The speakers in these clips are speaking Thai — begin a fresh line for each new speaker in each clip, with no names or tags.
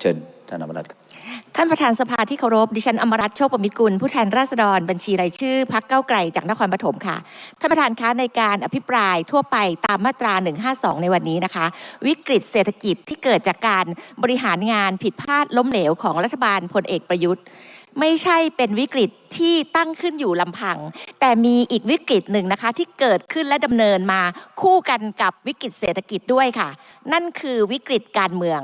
เชิญท่านอมรัตน์ครับ
ท่านประธานสภาที่เคารพดิฉันอมรัตน์โชคประมิตรกุลผู้แทนราษฎรบัญชีรายชื่อพักเก้าไกลจากนครปฐมค่ะ ท่านประธานคะในการอภิปรายทั่วไปตามมาตรา 152 ในวันนี้นะคะ วิกฤตเศรษฐกิจที่เกิดจากการบริหารงานผิดพลาดล้มเหลวของรัฐบาลพลเอกประยุทธ์ ไม่ใช่เป็นวิกฤตที่ตั้งขึ้นอยู่ลำพัง แต่มีอีกวิกฤตหนึ่งนะคะที่เกิดขึ้นและดำเนินมาคู่กันกับวิกฤตเศรษฐกิจด้วยค่ะ นั่นคือวิกฤตการเมือง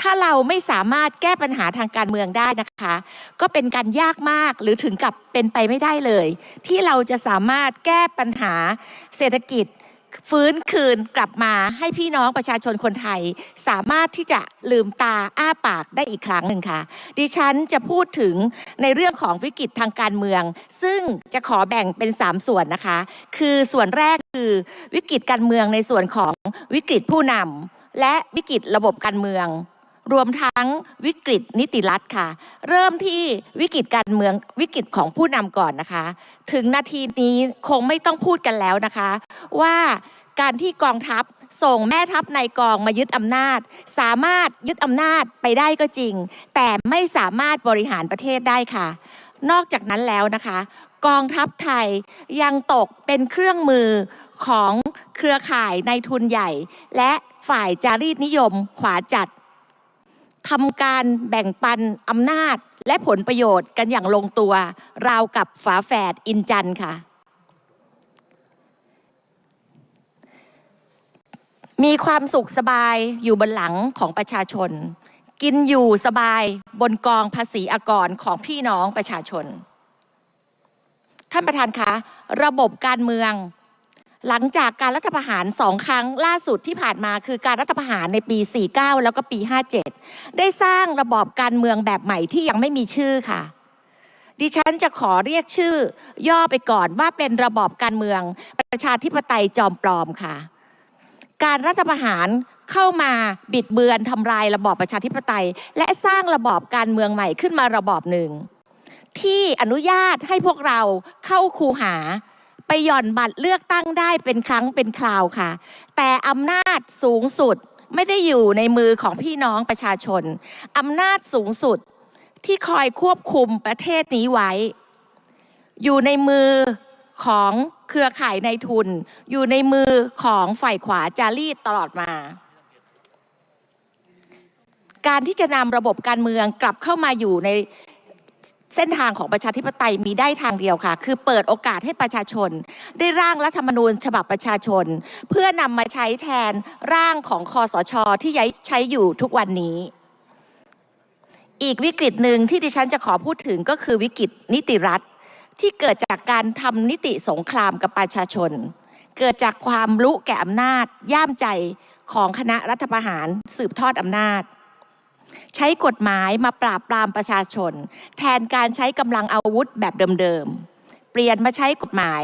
ถ้าเราไม่สามารถแก้ปัญหาทางการเมืองได้นะคะ ก็เป็นการยากมากหรือถึงกับเป็นไปไม่ได้เลย ที่เราจะสามารถแก้ปัญหาเศรษฐกิจ ฟื้นคืนกลับมาให้พี่น้องประชาชนคนไทย สามารถที่จะลืมตาอ้าปากได้อีกครั้งหนึ่งค่ะ ดิฉันจะพูดถึงในเรื่องของวิกฤตทางการเมือง ซึ่งจะขอแบ่งเป็น 3 ส่วนนะคะ คือส่วนแรกคือวิกฤตการเมืองในส่วนของวิกฤตผู้นำและวิกฤตระบบการเมือง รวมทั้งวิกฤตนิติรัฐค่ะ เริ่มที่วิกฤตการเมืองวิกฤตของผู้นำก่อนนะคะ ถึงนาทีนี้คงไม่ต้องพูดกันแล้วนะคะ ว่าการที่กองทัพส่งแม่ทัพในายกองมายึดอำนาจ สามารถยึดอำนาจไปได้ก็จริง แต่ไม่สามารถบริหารประเทศได้ค่ะ นอกจากนั้นแล้วนะคะ กองทัพไทยยังตกเป็นเครื่องมือของเครือข่ายในทุนใหญ่ และฝ่ายจารีตนิยมขวาจัด ทำการแบ่งปันอำนาจและผลประโยชน์กันอย่างลงตัว ราวกับฝาแฝดอินจันค่ะ มีความสุขสบายอยู่บนหลังของประชาชน กินอยู่สบายบนกองภาษีอากรของพี่น้องประชาชน ท่านประธานคะ ระบบการเมือง หลังจากการรัฐประหารสองครั้งล่าสุดที่ผ่านมาคือการรัฐประหารในปี 49 แล้วก็ปี 57 ได้สร้างระบอบการเมืองแบบใหม่ที่ยังไม่มีชื่อค่ะ ดิฉันจะขอเรียกชื่อย่อไปก่อนว่าเป็นระบอบการเมืองประชาธิปไตยจอมปลอมค่ะ การรัฐประหารเข้ามาบิดเบือนทำลายระบอบประชาธิปไตย และสร้างระบอบการเมืองใหม่ขึ้นมาระบอบหนึ่งที่อนุญาตให้พวกเราเข้าคูหา ไปหย่อนบัตรเลือกตั้งได้เป็นครั้งเป็นคราวค่ะ แต่อำนาจสูงสุดไม่ได้อยู่ในมือของพี่น้องประชาชนอำนาจสูงสุดที่คอยควบคุมประเทศนี้ไว้ อยู่ในมือของเครือข่ายในทุน อยู่ในมือของฝ่ายขวาจารีตตลอดมา การที่จะนำระบบการเมืองกลับเข้ามาอยู่ใน เส้นทางของประชาธิปไตยมีได้ทางเดียวค่ะ คือเปิดโอกาสให้ประชาชน ได้ร่างรัฐธรรมนูญฉบับประชาชน เพื่อนำมาใช้แทนร่างของคอสชที่ยใช้อยู่ทุกวันนี้ อีกวิกฤตหนึ่งที่ดิฉันจะขอพูดถึงก็คือวิกฤตนิติรัฐที่เกิดจากการทำนิติสงครามกับประชาชน เกิดจากความรู้แก่อำนาจ ย่ามใจของคณะรัฐประหารสืบทอดอำนาจ ใช้กฎหมายมาปราบปรามประชาชน แทนการใช้กำลังอาวุธแบบเดิมๆ เปลี่ยนมาใช้กฎหมาย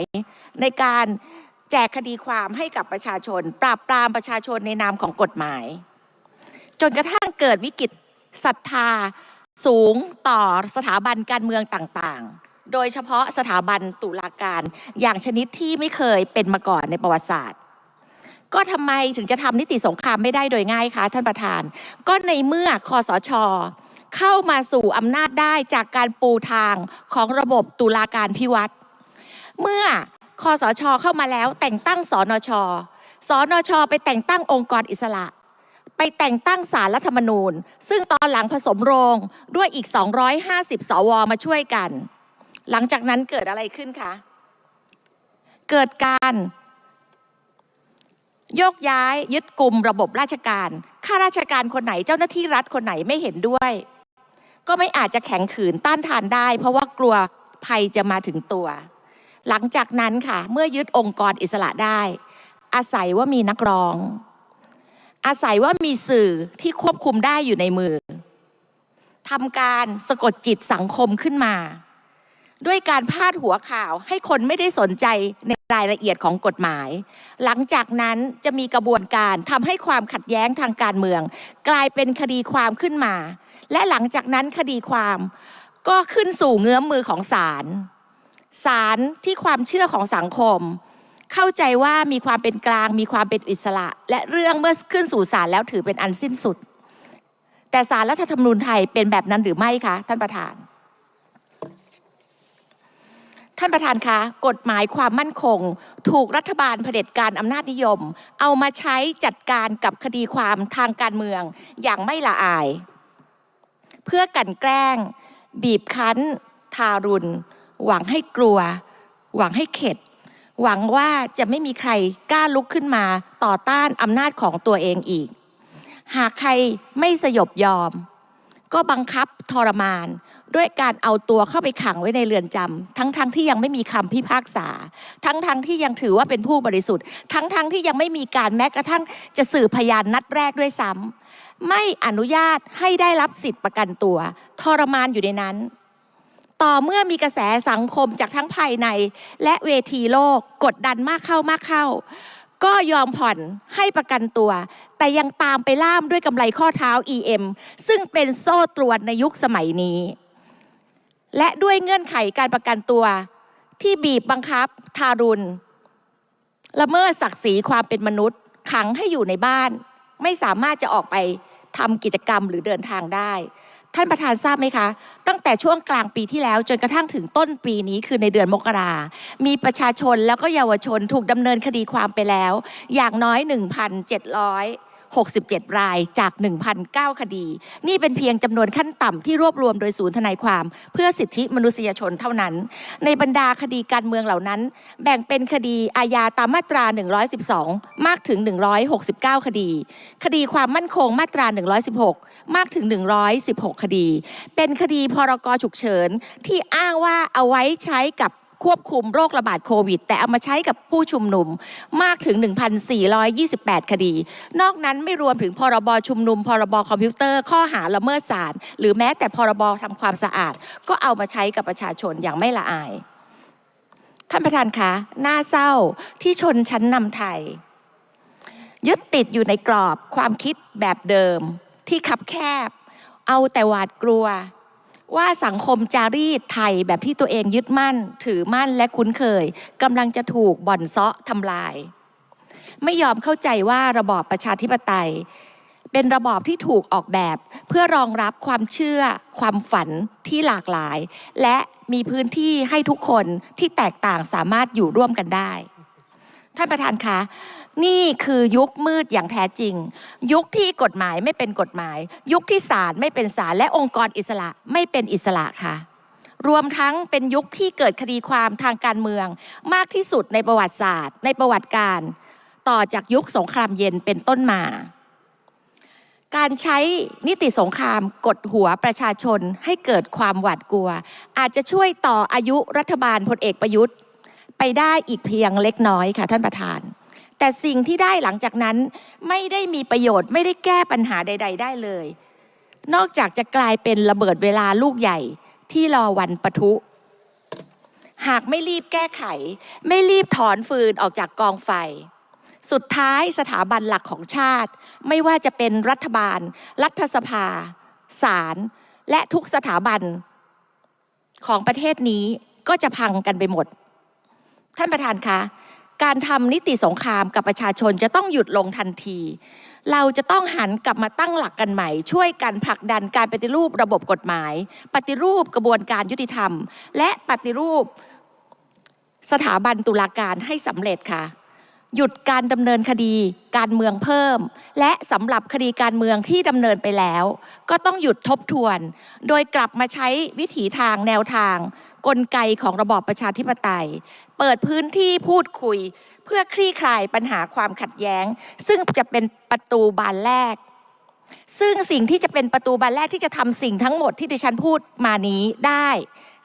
ในการแจกคดีความให้กับประชาชน ปราบปรามประชาชนในนามของกฎหมาย จนกระทั่งเกิดวิกฤตศรัทธาสูงต่อสถาบันการเมืองต่างๆ โดยเฉพาะสถาบันตุลาการอย่างชนิดที่ไม่เคยเป็นมาก่อนในประวัติศาสตร์ ก็ทำไมถึงจะทำนิติสงครามไม่ได้โดยง่ายคะท่านประธาน ก็ในเมื่อคอสชเข้ามาสู่อำนาจได้จากการปูทางของระบบตุลาการพิวัตรเมื่อคอสชเข้ามาแล้วแต่งตั้งสนช สนช ไปแต่งตั้งองค์กรอิสระ ไปแต่งตั้งสารรัฐธรรมนูญ ซึ่งตอนหลังผสมโรงด้วยอีก 250 สวมาช่วยกัน หลังจากนั้นเกิดอะไรขึ้นคะ เกิดการ ยกย้ายยึดกลุ่มระบบราชการข้าราชการคนไหนเจ้าหน้าที่รัฐคนไหนไม่เห็นด้วย ก็ไม่อาจจะแข็งขืนต้านทานได้ เพราะว่ากลัวภัยจะมาถึงตัว หลังจากนั้นค่ะ เมื่อยึดองค์กรอิสระได้ อาศัยว่ามีนักร้อง อาศัยว่ามีสื่อที่ควบคุมได้อยู่ในมือทำการสะกดจิตสังคมขึ้นมา ด้วยการพาดหัวข่าวให้คนไม่ได้สนใจในรายละเอียดของกฎหมาย หลังจากนั้นจะมีกระบวนการทำให้ความขัดแย้งทางการเมือง กลายเป็นคดีความขึ้นมา และหลังจากนั้นคดีความก็ขึ้นสู่เงื้อมมือของศาลศาลที่ความเชื่อของสังคม เข้าใจว่ามีความเป็นกลาง มีความเป็นอิสระ และเรื่องเมื่อขึ้นสู่ศาลแล้วถือเป็นอันสิ้นสุด แต่สารรัฐธรรมนูญไทยเป็นแบบนั้นหรือไม่คะท่านประธาน ท่านประธานคะกฎหมายความมั่นคง ถูกรัฐบาลเผด็จการอำนาจนิยม เอามาใช้จัดการกับคดีความทางการเมืองอย่างไม่ละอาย เพื่อกันแกล้ง บีบคั้น ทารุณ หวังให้กลัว หวังให้เข็ด หวังว่าจะไม่มีใครกล้าลุกขึ้นมาต่อต้านอำนาจของตัวเองอีก หากใครไม่สยบยอม ก็บังคับทรมาน ด้วยการเอาตัวเข้าไปขังไว้ในเรือนจำทั้งๆทที่ยังไม่มีคำพิพากษา ทั้งๆทที่ยังถือว่าเป็นผู้บริสุทธิ์ ทั้งๆทที่ยังไม่มีการแม้กระทั่งจะสืบพยานนัดแรกด้วยซ้ำไม่อนุญาตให้ได้รับสิทธิ์ประกันตัว ทรมานอยู่ในนั้น ต่อเมื่อมีกระแสสังคมจากทั้งภายใน และเวทีโลกกดดันมากเข้ามากเข้า ก็ยอมผ่อนให้ประกันตัว แต่ยังตามไปล่ามด้วยกำไรข้อเท้า EM ซึ่งเป็นโซ่ตรวนในยุคสมัยนี้ และด้วยเงื่อนไขการประกันตัว ที่บีบบังคับทารุณละเมิดศักดิ์ศรีความเป็นมนุษย์ ขังให้อยู่ในบ้าน ไม่สามารถจะออกไปทำกิจกรรมหรือเดินทางได้ ท่านประธานทราบไหมคะ ตั้งแต่ช่วงกลางปีที่แล้วจนกระทั่งถึงต้นปีนี้คือในเดือนมกรา มีประชาชนแล้วก็เยาวชนถูกดำเนินคดีความไปแล้ว อย่างน้อย 67 รายจาก 1,009 คดี นี่เป็นเพียงจำนวนขั้นต่ำที่รวบรวมโดยศูนย์ทนายความ เพื่อสิทธิมนุษยชนเท่านั้น ในบรรดาคดีการเมืองเหล่านั้น แบ่งเป็นคดีอาญาตามมาตรา 112 มากถึง 169 คดี คดีความมั่นคงมาตรา 116 มากถึง 116 คดี เป็นคดีพรกฉุกเฉินที่อ้างว่าเอาไว้ใช้กับ ควบคุมโรคระบาดโควิด แต่เอามาใช้กับผู้ชุมนุมมากถึง 1,428 คดี นอกนั้นไม่รวมถึงพรบชุมนุม พรบคอมพิวเตอร์ข้อหาละเมิดศาลหรือแม้แต่พรบทำความสะอาด ก็เอามาใช้กับประชาชนอย่างไม่ละอาย ท่านประธานคะน่าเศร้าที่ชนชั้นนำไทย ยึดติดอยู่ในกรอบความคิดแบบเดิมที่คับแคบ เอาแต่หวาดกลัว ว่าสังคมจารีตไทยแบบที่ตัวเองยึดมั่น ถือมั่นและคุ้นเคยกำลังจะถูกบ่อนเซาะทำลาย ไม่ยอมเข้าใจว่าระบอบประชาธิปไตย เป็นระบอบที่ถูกออกแบบเพื่อรองรับความเชื่อ ความฝันที่หลากหลาย และมีพื้นที่ให้ทุกคนที่แตกต่างสามารถอยู่ร่วมกันได้ ท่านประธานคะ นี่คือยุคมืดอย่างแท้จริง ยุคที่กฎหมายไม่เป็นกฎหมาย ยุคที่ศาลไม่เป็นศาลและองค์กรอิสระไม่เป็นอิสระค่ะ รวมทั้งเป็นยุคที่เกิดคดีความทางการเมือง มากที่สุดในประวัติศาสตร์ ในประวัติการ ต่อจากยุคสงครามเย็นเป็นต้นมา การใช้นิติสงครามกดหัวประชาชนให้เกิดความหวาดกลัว อาจจะช่วยต่ออายุรัฐบาลพลเอกประยุทธ์ ไปได้อีกเพียงเล็กน้อยค่ะท่านประธาน แต่สิ่งที่ได้หลังจากนั้นไม่ได้มีประโยชน์ไม่ได้แก้ปัญหาใด ๆ ได้เลย นอกจากจะกลายเป็นระเบิดเวลาลูกใหญ่ที่รอวันปะทุ หากไม่รีบแก้ไข ไม่รีบถอนฟืนออกจากกองไฟ สุดท้ายสถาบันหลักของชาติ ไม่ว่าจะเป็นรัฐบาล รัฐสภาศาลและทุกสถาบันของประเทศนี้ก็จะพังกันไปหมด ท่านประธานคะ การทำนิติสงครามกับประชาชนจะต้องหยุดลงทันที เราจะต้องหันกลับมาตั้งหลักกันใหม่ ช่วยกันผลักดันการปฏิรูประบบกฎหมาย ปฏิรูปกระบวนการยุติธรรม และปฏิรูปสถาบันตุลาการให้สำเร็จค่ะ หยุดการดำเนินคดีการเมืองเพิ่ม และสำหรับคดีการเมืองที่ดำเนินไปแล้ว ก็ต้องหยุดทบทวน โดยกลับมาใช้วิถีทางแนวทาง กลไกของระบอบประชาธิปไตย เปิดพื้นที่พูดคุย เพื่อคลี่คลายปัญหาความขัดแย้ง ซึ่งจะเป็นประตูบานแรก ซึ่งสิ่งที่จะเป็นประตูบานแรกที่จะทำสิ่งทั้งหมดที่ดิฉันพูดมานี้ได้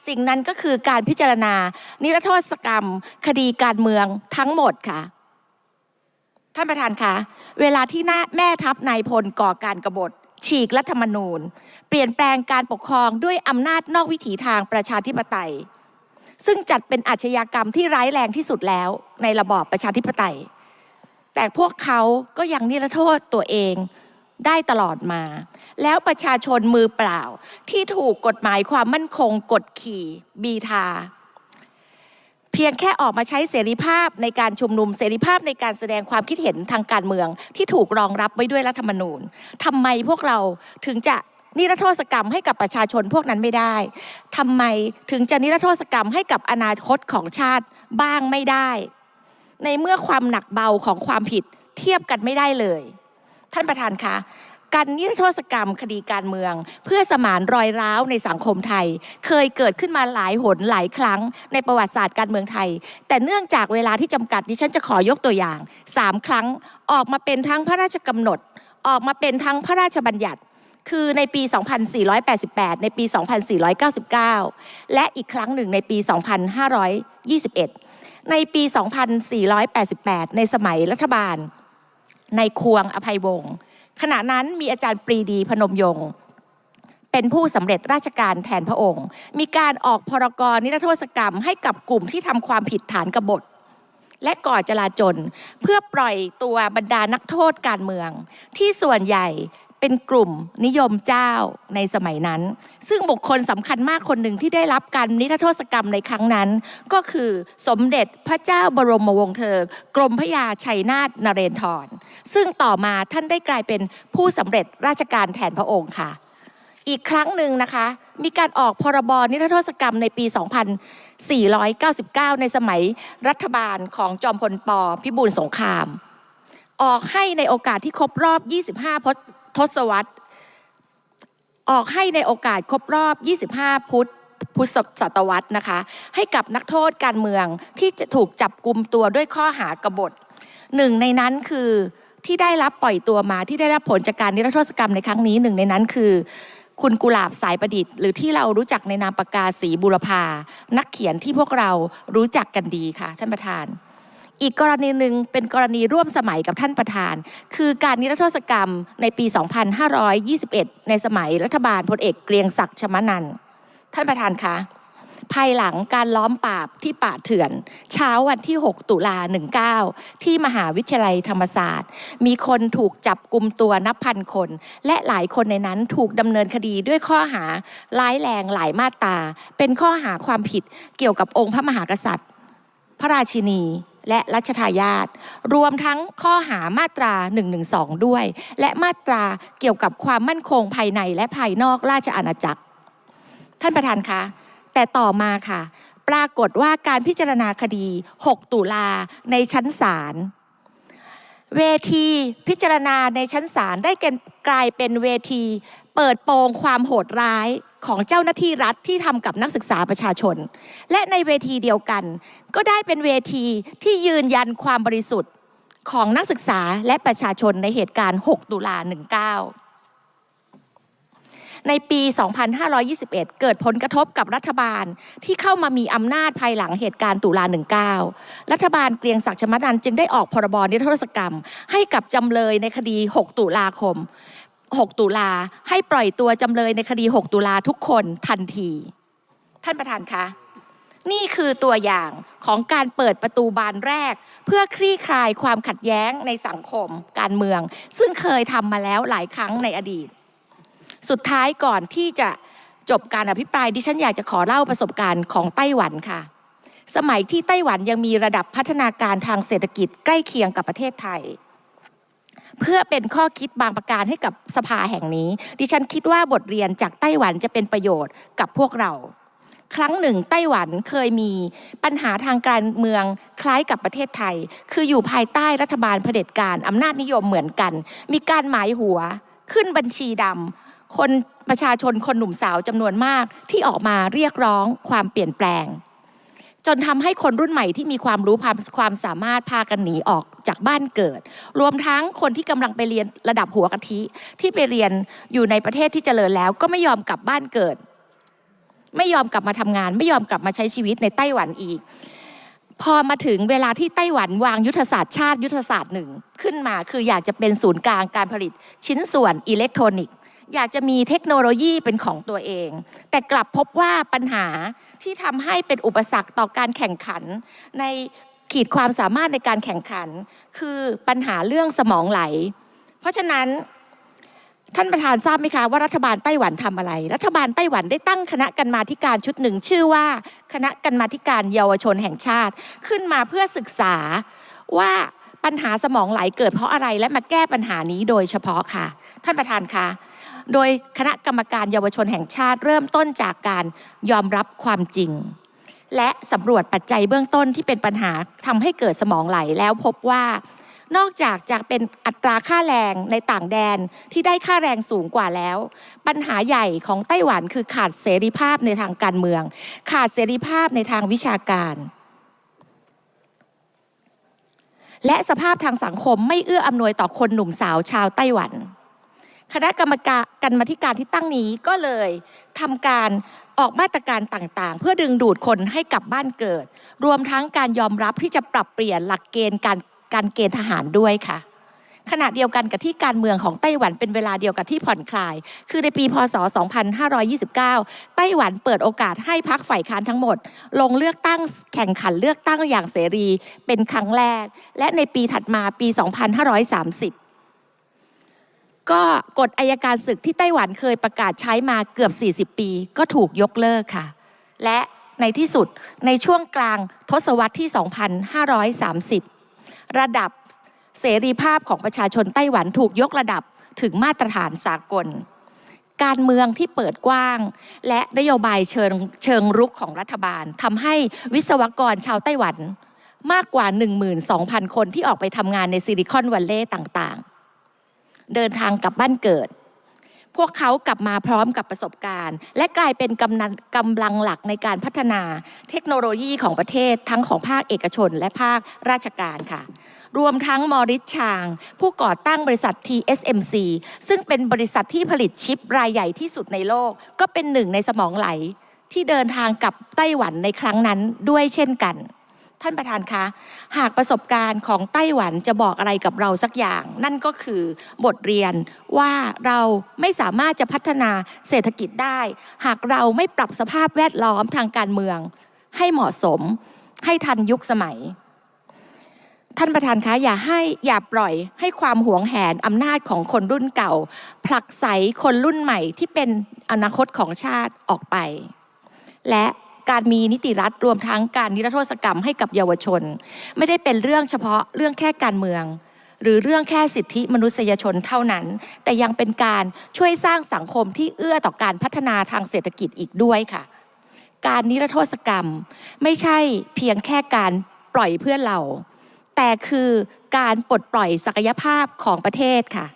สิ่งนั้นก็คือการพิจารณา นิรโทษกรรม คดีการเมืองทั้งหมดค่ะท่านประธานคะเวลาที่แม่ทัพนายพลก่อการกรบฏฉีกรัฐธรรมนูญ เปลี่ยนแปลงการปกครองด้วยอำนาจนอกวิถีทางประชาธิปไตย ซึ่งจัดเป็นอาชญากรรมที่ร้ายแรงที่สุดแล้วในระบอบประชาธิปไตย แต่พวกเขาก็ยังนิรโทษตัวเองได้ตลอดมา แล้วประชาชนมือเปล่าที่ถูกกฎหมายความมั่นคงกดขี่บีทา เพียงแค่ออกมาใช้เสรีภาพในการชุมนุมเสรีภาพในการแสดงความคิดเห็นทางการเมืองที่ถูกรองรับไว้ด้วยรัฐธรรมนูญทำไมพวกเราถึงจะ นิรโทษกรรมให้กับประชาชนพวกนั้นไม่ได้ทำไมถึงจะนิรโทษกรรมให้กับอนาคตของชาติบ้างไม่ได้ ในเมื่อความหนักเบาของความผิดเทียบกันไม่ได้เลย ท่านประธานคะการนิรโทษกรรมคดีการเมือง เพื่อสมานรอยร้าวในสังคมไทย เคยเกิดขึ้นมาหลายหนหลายครั้งในประวัติศาสตร์การเมืองไทย แต่เนื่องจากเวลาที่จำกัดดิฉันจะขอยกตัวอย่าง 3 ครั้งออกมาเป็นทั้งพระราชกำหนด ออกมาเป็นทั้งพระราชบัญญัติ คือในปี 2488 ในปี 2499 และอีกครั้งหนึ่งในปี 2521 ในปี 2488 ในสมัยรัฐบาล ในควงอภัยวงศ์ขณะนั้นมีอาจารย์ปรีดีพนมยงค์เป็นผู้สำเร็จราชการแทนพระองค์ มีการออกพรกรนิรโทษกรรมให้กับกลุ่มที่ทำความผิดฐานกบฏ และก่อจลาจลเพื่อปล่อยตัวบรรดานักโทษการเมือง ที่ส่วนใหญ่ เป็นกลุ่มนิยมเจ้าในสมัยนั้น ซึ่งบุคคลสำคัญมากคนหนึ่งที่ได้รับการนิรโทษกรรมในครั้งนั้น ก็คือสมเด็จพระเจ้าบรมวงศ์เธอกรมพระยาชัยนาทนเรนทร ซึ่งต่อมาท่านได้กลายเป็นผู้สำเร็จราชการแทนพระองค์ค่ะ อีกครั้งหนึ่งนะคะ มีการออกพรบนิรโทษกรรมในปี 2499 ในสมัยรัฐบาลของจอมพลปพิบูลสงคราม ออกให้ในโอกาสที่ครบรอบ 25พศ ทศวรรษ ออกให้ในโอกาสครบรอบ 25 พุทธพุทธศตวรรษนะคะ ให้กับนักโทษการเมืองที่จะถูกจับกลุ่มตัวด้วยข้อหากบฏหนึ่งในนั้นคือที่ได้รับปล่อยตัวมาที่ได้รับผลจากการนิรโทษกรรมในครั้งนี้หนึ่งในนั้นคือ คุณกุหลาบสายประดิษฐ์ หรือที่เรารู้จักในนามปากกาสีบุรพานักเขียนที่พวกเรารู้จักกันดีค่ะ ท่านประธาน อีกกรณีหนึ่งเป็นกรณีร่วมสมัยกับท่านประธาน คือการนิรโทษกรรมในปี 2521 ในสมัยรัฐบาลพลเอกเกรียงศักดิ์ชมนันท์ท่านประธานคะภายหลังการล้อมปราบที่ป่าเถื่อน เช้าวันที่ 6 ตุลา 19 ที่มหาวิทยาลัยธรรมศาสตร์ มีคนถูกจับกลุ่มตัวนับพันคน และหลายคนในนั้นถูกดำเนินคดีด้วยข้อหาร้ายแรงหลายมาตราเป็นข้อหาความผิดเกี่ยวกับองค์พระมหากษัตริย์ พระราชินี และรัชทายาทรวมทั้งข้อหามาตรา 112 ด้วย และมาตราเกี่ยวกับความมั่นคงภายในและภายนอกราชอาณาจักร ท่านประธานคะ แต่ต่อมาค่ะ ปรากฏว่าการพิจารณาคดี 6 ตุลาในชั้นศาลเวทีพิจารณาในชั้นศาลได้กลายเป็นเวที เปิดโปงความโหดร้าย ของเจ้าหน้าที่รัฐที่ทำกับนักศึกษาประชาชน และในเวทีเดียวกัน ก็ได้เป็นเวทีที่ยืนยันความบริสุทธิ์ของนักศึกษาและประชาชนในเหตุการณ์ 6 ตุลา 19 ในปี 2521 เกิดผลกระทบกับรัฐบาลที่เข้ามามีอำนาจภายหลังเหตุการณ์ตุลา 19 รัฐบาลเกรียงศักดิ์ชมนันจึงได้ออกพรบนิรโทษกรรม ให้กับจำเลยในคดี 6 ตุลาคม 6 ตุลาให้ปล่อยตัวจำเลยในคดี 6 ตุลาทุกคนทันที ท่านประธานคะนี่คือตัวอย่างของการเปิดประตูบานแรก เพื่อคลี่คลายความขัดแย้งในสังคมการเมือง ซึ่งเคยทำมาแล้วหลายครั้งในอดีต สุดท้ายก่อนที่จะจบการอภิปรายดิฉันอยากจะขอเล่าประสบการณ์ของไต้หวันค่ะ สมัยที่ไต้หวันยังมีระดับพัฒนาการทางเศรษฐกิจใกล้เคียงกับประเทศไทย เพื่อเป็นข้อคิดบางประการให้กับสภาแห่งนี้ ดิฉันคิดว่าบทเรียนจากไต้หวันจะเป็นประโยชน์กับพวกเรา ครั้งหนึ่งไต้หวันเคยมีปัญหาทางการเมืองคล้ายกับประเทศไทย คืออยู่ภายใต้รัฐบาลเผด็จการอำนาจนิยมเหมือนกัน มีการหมายหัวขึ้นบัญชีดำคนประชาชนคนหนุ่มสาวจำนวนมากที่ออกมาเรียกร้องความเปลี่ยนแปลง จนทำให้คนรุ่นใหม่ที่มีความรู้ความความสามารถพากันหนีออกจากบ้านเกิด รวมทั้งคนที่กำลังไปเรียนระดับหัวกะทิ ที่ไปเรียนอยู่ในประเทศที่เจริญแล้ว ก็ไม่ยอมกลับบ้านเกิด ไม่ยอมกลับมาทำงาน ไม่ยอมกลับมาใช้ชีวิตในไต้หวันอีก พอมาถึงเวลาที่ไต้หวันวางยุทธศาสตร์ชาติยุทธศาสตร์หนึ่งขึ้นมาคืออยากจะเป็นศูนย์กลางการผลิตชิ้นส่วนอิเล็กทรอนิกส์ อยากจะมีเทคโนโลยีเป็นของตัวเอง แต่กลับพบว่าปัญหาที่ทำให้เป็นอุปสรรคต่อการแข่งขัน ในขีดความสามารถในการแข่งขัน คือปัญหาเรื่องสมองไหล เพราะฉะนั้นท่านประธานทราบไหมคะว่ารัฐบาลไต้หวันทำอะไร รัฐบาลไต้หวันได้ตั้งคณะกรรมาธิการชุดหนึ่ง ชื่อว่าคณะกรรมาธิการเยาวชนแห่งชาติ ขึ้นมาเพื่อศึกษาว่าปัญหาสมองไหลเกิดเพราะอะไรและมาแก้ปัญหานี้โดยเฉพาะค่ะ ท่านประธานคะ โดยคณะกรรมการเยาวชนแห่งชาติเริ่มต้นจากการยอมรับความจริง และสำรวจปัจจัยเบื้องต้นที่เป็นปัญหาทำให้เกิดสมองไหลแล้วพบว่านอกจากจะเป็นอัตราค่าแรงในต่างแดนที่ได้ค่าแรงสูงกว่าแล้ว ปัญหาใหญ่ของไต้หวันคือขาดเสรีภาพในทางการเมือง ขาดเสรีภาพในทางวิชาการ และสภาพทางสังคมไม่เอื้ออำนวยต่อคนหนุ่มสาวชาวไต้หวัน คณะกรรมการกรรมาธิการที่ตั้งนี้ก็เลยทำการออกมาตรการต่างๆ เพื่อดึงดูดคนให้กลับบ้านเกิด รวมทั้งการยอมรับที่จะปรับเปลี่ยนหลักเกณฑ์การการเกณฑ์ทหารด้วยค่ะขณะเดียวกันกับที่การเมืองของไต้หวันเป็นเวลาเดียวกับที่ผ่อนคลาย คือในปีพศ 2529 ไต้หวันเปิดโอกาสให้พักฝ่ายค้านทั้งหมด ลงเลือกตั้งแข่งขันเลือกตั้งอย่างเสรีเป็นครั้งแรก และในปีถัดมาปี 2530 ก็กฎอายการศึกที่ไต้หวันเคยประกาศใช้มาเกือบ 40 ปี ก็ถูกยกเลิกค่ะ และในที่สุดในช่วงกลางทศวรรษที่ 2530 ระดับเสรีภาพของประชาชนไต้หวันถูกยกระดับถึงมาตรฐานสากล การเมืองที่เปิดกว้าง และนโยบายเชิงเชิงรุกของรัฐบาลทำให้วิศวกรชาวไต้หวันมากกว่า 12,000 คนที่ออกไปทำงานในซิลิคอนวัลเลย์ต่าง เดินทางกลับบ้านเกิด พวกเขากลับมาพร้อมกับประสบการณ์ และกลายเป็นกำนันกำลังหลักในการพัฒนาเทคโนโลยีของประเทศทั้งของภาคเอกชนและภาคราชการค่ะ รวมทั้งมอริสชาง ผู้ก่อตั้งบริษัท TSMC ซึ่งเป็นบริษัทที่ผลิตชิปรายใหญ่ที่สุดในโลก ก็เป็นหนึ่งในสมองไหลที่เดินทางกับไต้หวันในครั้งนั้นด้วยเช่นกัน ท่านประธานคะ หากประสบการณ์ของไต้หวันจะบอกอะไรกับเราสักอย่าง นั่นก็คือบทเรียนว่าเราไม่สามารถจะพัฒนาเศรษฐกิจได้ หากเราไม่ปรับสภาพแวดล้อมทางการเมือง ให้เหมาะสม ให้ทันยุคสมัย ท่านประธานคะอย่าให้อย่าปล่อยให้ความหวงแหนอำนาจของคนรุ่นเก่า ผลักไสคนรุ่นใหม่ที่เป็นอนาคตของชาติออกไป และ การมีนิติรัฐรวมทั้งการนิรโทษกรรมให้กับเยาวชน ไม่ได้เป็นเรื่องเฉพาะเรื่องแค่การเมือง หรือเรื่องแค่สิทธิมนุษยชนเท่านั้น แต่ยังเป็นการช่วยสร้างสังคมที่เอื้อต่อการพัฒนาทางเศรษฐกิจอีกด้วยค่ะ การนิรโทษกรรม ไม่ใช่เพียงแค่การปล่อยเพื่อนเรา แต่คือการปลดปล่อยศักยภาพของประเทศค่ะ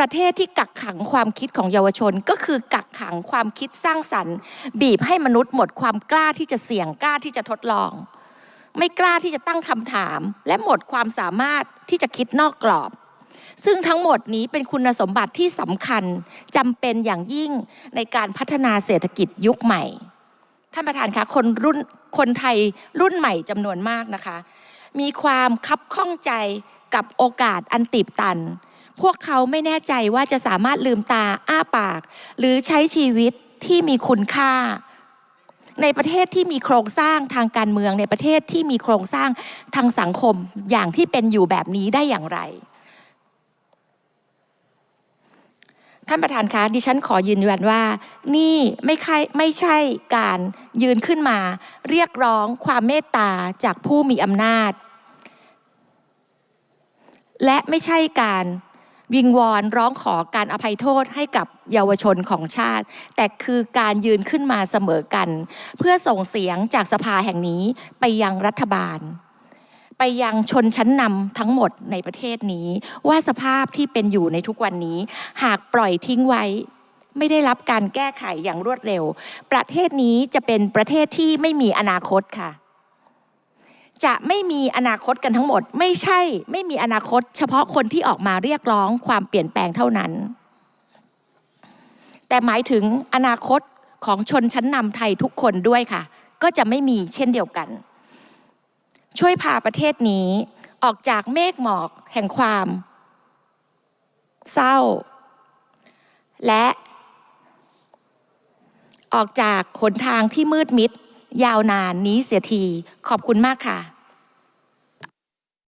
ประเทศที่กักขังความคิดของเยาวชน ก็คือกักขังความคิดสร้างสรรค์ บีบให้มนุษย์หมดความกล้าที่จะเสี่ยงกล้าที่จะทดลอง ไม่กล้าที่จะตั้งคำถาม และหมดความสามารถที่จะคิดนอกกรอบ ซึ่งทั้งหมดนี้เป็นคุณสมบัติที่สำคัญจำเป็นอย่างยิ่งในการพัฒนาเศรษฐกิจยุคใหม่ท่านประธานคะคนรุ่นคนไทยรุ่นใหม่จำนวนมากนะคะ มีความคับข้องใจกับโอกาสอันตีบตัน พวกเขาไม่แน่ใจว่าจะสามารถลืมตาอ้าปาก หรือใช้ชีวิตที่มีคุณค่า ในประเทศที่มีโครงสร้างทางการเมือง ในประเทศที่มีโครงสร้างทางสังคมอย่างที่เป็นอยู่แบบนี้ได้อย่างไรท่านประธานคะดิฉันขอยืนยันว่า นี่ไม่ใช่ไม่ใช่การยืนขึ้นมา เรียกร้องความเมตตาจากผู้มีอำนาจ และไม่ใช่การ วิงวอนร้องขอการอภัยโทษให้กับเยาวชนของชาติ แต่คือการยืนขึ้นมาเสมอกัน เพื่อส่งเสียงจากสภาแห่งนี้ไปยังรัฐบาล ไปยังชนชั้นนำทั้งหมดในประเทศนี้ ว่าสภาพที่เป็นอยู่ในทุกวันนี้ หากปล่อยทิ้งไว้ไม่ได้รับการแก้ไขอย่างรวดเร็ว ประเทศนี้จะเป็นประเทศที่ไม่มีอนาคตค่ะ จะไม่มีอนาคตกันทั้งหมด ไม่ใช่ ไม่มีอนาคต เฉพาะคนที่ออกมาเรียกร้องความเปลี่ยนแปลงเท่านั้น แต่หมายถึงอนาคตของชนชั้นนำไทยทุกคนด้วยค่ะ ก็จะไม่มีเช่นเดียวกัน ช่วยพาประเทศนี้ออกจากเมฆหมอกแห่งความ เศร้า และออกจากหนทางที่มืดมิด ยาวนานนี้เสียที ขอบคุณมากค่ะ